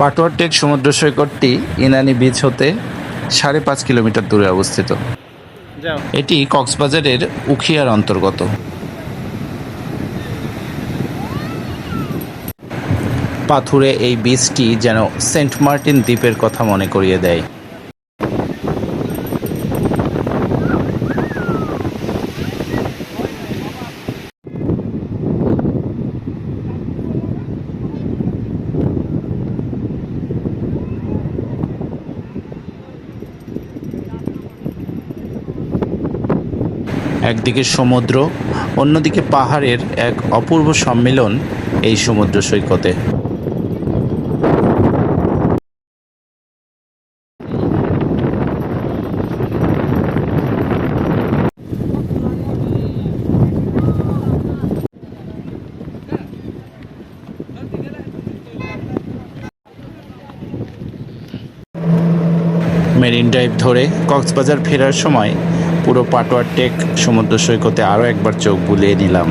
Patuar take সমুদ্র সৈকতটি Inani beach হতে সাড়ে পাঁচ কিলোমিটার দূরে অবস্থিত। এটি কক্সবাজারের উখিয়ার অন্তর্গত। পাথুরে এই বীজটি যেন সেন্ট মার্টিন দ্বীপের কথা মনে করিয়ে দেয়। একদিকে সমুদ্র অন্যদিকে পাহাড়ের এক অপূর্ব সম্মেলন এই সমুদ্র সৈকতে। মেরিন ড্রাইভ ধরে কক্সবাজার ফেরার সময় পুরো পাটোয়ার টেক সমুদ্র সৈকতে আরও একবার চোখ বুলিয়ে নিলাম।